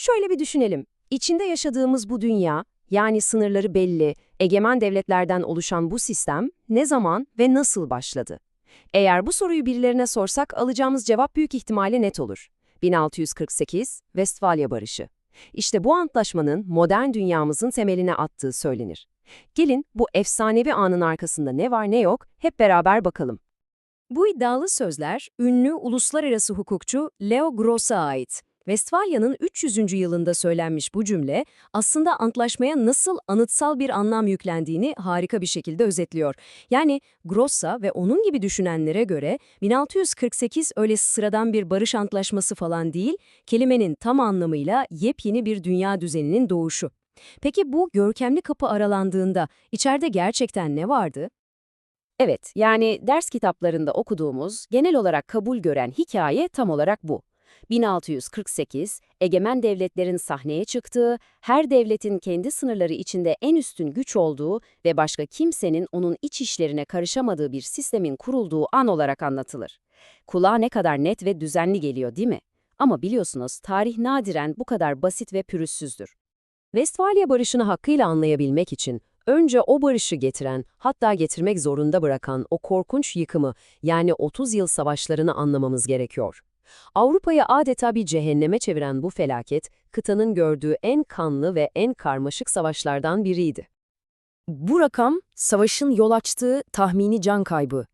Şöyle bir düşünelim. İçinde yaşadığımız bu dünya, yani sınırları belli, egemen devletlerden oluşan bu sistem ne zaman ve nasıl başladı? Eğer bu soruyu birilerine sorsak alacağımız cevap büyük ihtimalle net olur. 1648 Westfalia Barışı. İşte bu antlaşmanın modern dünyamızın temeline attığı söylenir. Gelin bu efsanevi anın arkasında ne var ne yok hep beraber bakalım. Bu iddialı sözler ünlü uluslararası hukukçu Leo Gross'a ait. Westfalya'nın 300. yılında söylenmiş bu cümle aslında antlaşmaya nasıl anıtsal bir anlam yüklendiğini harika bir şekilde özetliyor. Yani Grossa ve onun gibi düşünenlere göre 1648 öyle sıradan bir barış antlaşması falan değil, kelimenin tam anlamıyla yepyeni bir dünya düzeninin doğuşu. Peki bu görkemli kapı aralandığında içeride gerçekten ne vardı? Evet, yani ders kitaplarında okuduğumuz, genel olarak kabul gören hikaye tam olarak bu. 1648, egemen devletlerin sahneye çıktığı, her devletin kendi sınırları içinde en üstün güç olduğu ve başka kimsenin onun iç işlerine karışamadığı bir sistemin kurulduğu an olarak anlatılır. Kulağa ne kadar net ve düzenli geliyor değil mi? Ama biliyorsunuz tarih nadiren bu kadar basit ve pürüzsüzdür. Westfalia Barışı'nı hakkıyla anlayabilmek için önce o barışı getiren, hatta getirmek zorunda bırakan o korkunç yıkımı yani 30 yıl savaşlarını anlamamız gerekiyor. Avrupa'yı adeta bir cehenneme çeviren bu felaket, kıtanın gördüğü en kanlı ve en karmaşık savaşlardan biriydi. Bu rakam, savaşın yol açtığı tahmini can kaybı.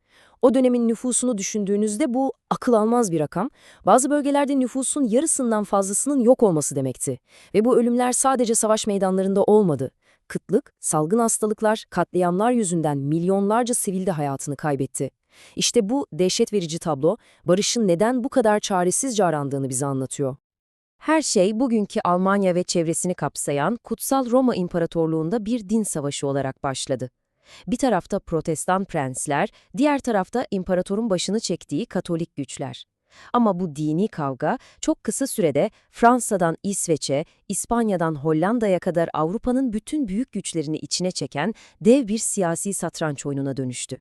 O dönemin nüfusunu düşündüğünüzde bu akıl almaz bir rakam. Bazı bölgelerde nüfusun yarısından fazlasının yok olması demekti. Ve bu ölümler sadece savaş meydanlarında olmadı. Kıtlık, salgın hastalıklar, katliamlar yüzünden milyonlarca sivil de hayatını kaybetti. İşte bu dehşet verici tablo, barışın neden bu kadar çaresizce arandığını bize anlatıyor. Her şey bugünkü Almanya ve çevresini kapsayan Kutsal Roma İmparatorluğu'nda bir din savaşı olarak başladı. Bir tarafta protestan prensler, diğer tarafta imparatorun başını çektiği Katolik güçler. Ama bu dini kavga çok kısa sürede Fransa'dan İsveç'e, İspanya'dan Hollanda'ya kadar Avrupa'nın bütün büyük güçlerini içine çeken dev bir siyasi satranç oyununa dönüştü.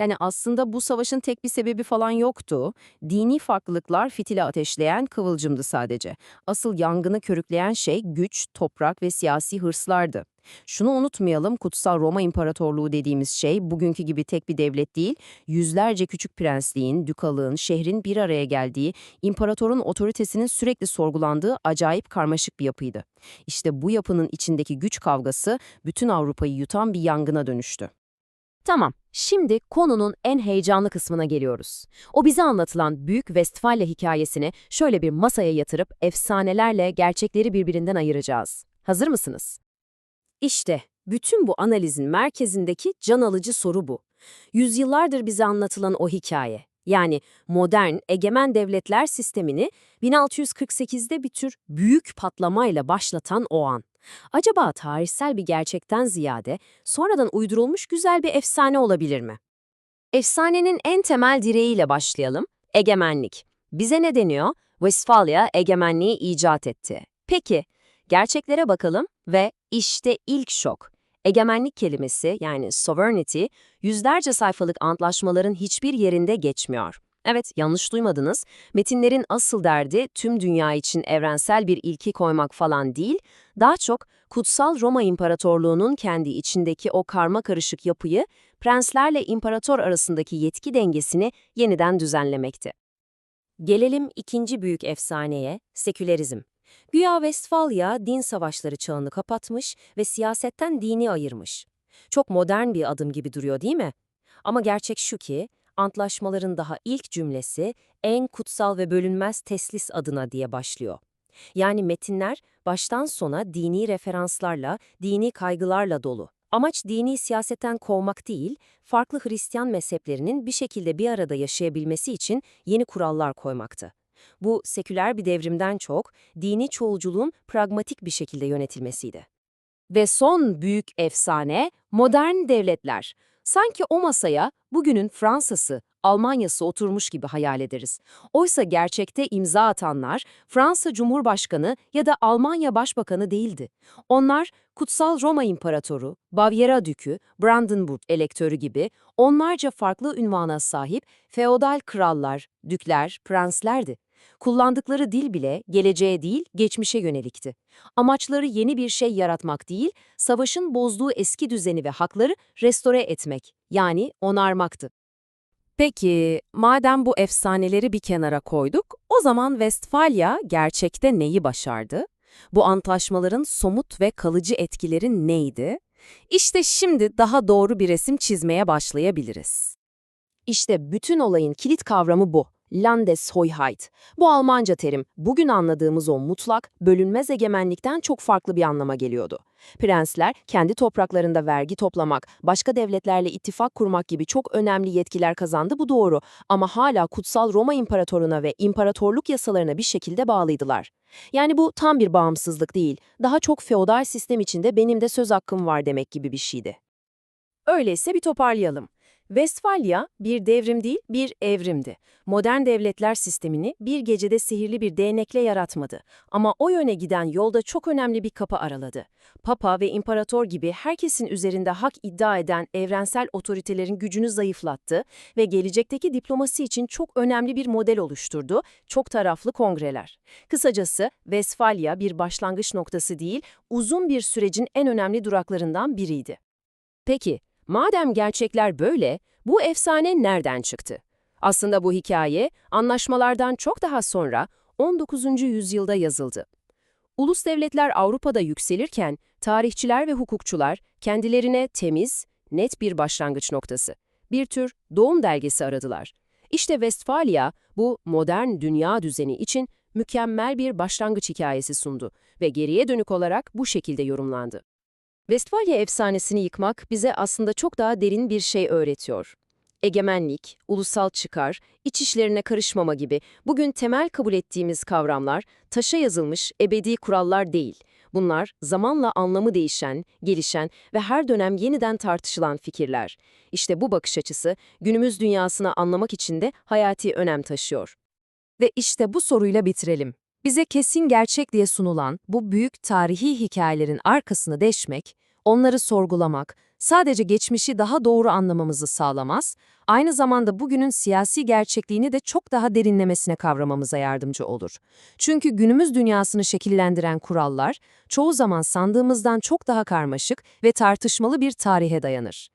Yani aslında bu savaşın tek bir sebebi falan yoktu. Dini farklılıklar fitili ateşleyen kıvılcımdı sadece. Asıl yangını körükleyen şey güç, toprak ve siyasi hırslardı. Şunu unutmayalım, Kutsal Roma İmparatorluğu dediğimiz şey bugünkü gibi tek bir devlet değil, yüzlerce küçük prensliğin, dükalığın, şehrin bir araya geldiği, imparatorun otoritesinin sürekli sorgulandığı acayip karmaşık bir yapıydı. İşte bu yapının içindeki güç kavgası bütün Avrupa'yı yutan bir yangına dönüştü. Tamam, şimdi konunun en heyecanlı kısmına geliyoruz. O bize anlatılan Büyük Westfalia hikayesini şöyle bir masaya yatırıp efsanelerle gerçekleri birbirinden ayıracağız. Hazır mısınız? İşte bütün bu analizin merkezindeki can alıcı soru bu. Yüzyıllardır bize anlatılan o hikaye. Yani modern, egemen devletler sistemini 1648'de bir tür büyük patlamayla başlatan o an. Acaba tarihsel bir gerçekten ziyade sonradan uydurulmuş güzel bir efsane olabilir mi? Efsanenin en temel direğiyle başlayalım. Egemenlik. Bize ne deniyor? Westfalia egemenliği icat etti. Peki, gerçeklere bakalım ve işte ilk şok. Egemenlik kelimesi yani sovereignty yüzlerce sayfalık antlaşmaların hiçbir yerinde geçmiyor. Evet, yanlış duymadınız. Metinlerin asıl derdi tüm dünya için evrensel bir ilki koymak falan değil, daha çok Kutsal Roma İmparatorluğu'nun kendi içindeki o karma karışık yapıyı, prenslerle imparator arasındaki yetki dengesini yeniden düzenlemekti. Gelelim ikinci büyük efsaneye, sekülerizm. Güya Westfalia din savaşları çağını kapatmış ve siyasetten dini ayırmış. Çok modern bir adım gibi duruyor değil mi? Ama gerçek şu ki, antlaşmaların daha ilk cümlesi en kutsal ve bölünmez teslis adına diye başlıyor. Yani metinler baştan sona dini referanslarla, dini kaygılarla dolu. Amaç dini siyasetten kovmak değil, farklı Hristiyan mezheplerinin bir şekilde bir arada yaşayabilmesi için yeni kurallar koymaktı. Bu seküler bir devrimden çok dini çoğulculuğun pragmatik bir şekilde yönetilmesiydi. Ve son büyük efsane modern devletler. Sanki o masaya bugünün Fransa'sı, Almanya'sı oturmuş gibi hayal ederiz. Oysa gerçekte imza atanlar Fransa Cumhurbaşkanı ya da Almanya Başbakanı değildi. Onlar Kutsal Roma İmparatoru, Bavyera Dükü, Brandenburg Elektörü gibi onlarca farklı ünvana sahip feodal krallar, dükler, prenslerdi. Kullandıkları dil bile geleceğe değil, geçmişe yönelikti. Amaçları yeni bir şey yaratmak değil, savaşın bozduğu eski düzeni ve hakları restore etmek, yani onarmaktı. Peki, madem bu efsaneleri bir kenara koyduk, o zaman Westfalia gerçekte neyi başardı? Bu antlaşmaların somut ve kalıcı etkileri neydi? İşte şimdi daha doğru bir resim çizmeye başlayabiliriz. İşte bütün olayın kilit kavramı bu. Landeshoheit. Bu Almanca terim, bugün anladığımız o mutlak, bölünmez egemenlikten çok farklı bir anlama geliyordu. Prensler, kendi topraklarında vergi toplamak, başka devletlerle ittifak kurmak gibi çok önemli yetkiler kazandı bu doğru. Ama hala kutsal Roma İmparatorluğuna ve imparatorluk yasalarına bir şekilde bağlıydılar. Yani bu tam bir bağımsızlık değil, daha çok feodal sistem içinde benim de söz hakkım var demek gibi bir şeydi. Öyleyse bir toparlayalım. Westfalia bir devrim değil, bir evrimdi. Modern devletler sistemini bir gecede sihirli bir değnekle yaratmadı. Ama o yöne giden yolda çok önemli bir kapı araladı. Papa ve imparator gibi herkesin üzerinde hak iddia eden evrensel otoritelerin gücünü zayıflattı ve gelecekteki diplomasi için çok önemli bir model oluşturdu, çok taraflı kongreler. Kısacası Westfalia bir başlangıç noktası değil, uzun bir sürecin en önemli duraklarından biriydi. Peki, Madem gerçekler böyle, bu efsane nereden çıktı? Aslında bu hikaye anlaşmalardan çok daha sonra 19. yüzyılda yazıldı. Ulus devletler Avrupa'da yükselirken tarihçiler ve hukukçular kendilerine temiz, net bir başlangıç noktası, bir tür doğum belgesi aradılar. İşte Westfalia bu modern dünya düzeni için mükemmel bir başlangıç hikayesi sundu ve geriye dönük olarak bu şekilde yorumlandı. Westfalia efsanesini yıkmak bize aslında çok daha derin bir şey öğretiyor. Egemenlik, ulusal çıkar, iç işlerine karışmama gibi bugün temel kabul ettiğimiz kavramlar taşa yazılmış ebedi kurallar değil. Bunlar zamanla anlamı değişen, gelişen ve her dönem yeniden tartışılan fikirler. İşte bu bakış açısı günümüz dünyasını anlamak için de hayati önem taşıyor. Ve işte bu soruyla bitirelim. Bize kesin gerçek diye sunulan bu büyük tarihi hikayelerin arkasını deşmek, onları sorgulamak, sadece geçmişi daha doğru anlamamızı sağlamaz, aynı zamanda bugünün siyasi gerçekliğini de çok daha derinlemesine kavramamıza yardımcı olur. Çünkü günümüz dünyasını şekillendiren kurallar, çoğu zaman sandığımızdan çok daha karmaşık ve tartışmalı bir tarihe dayanır.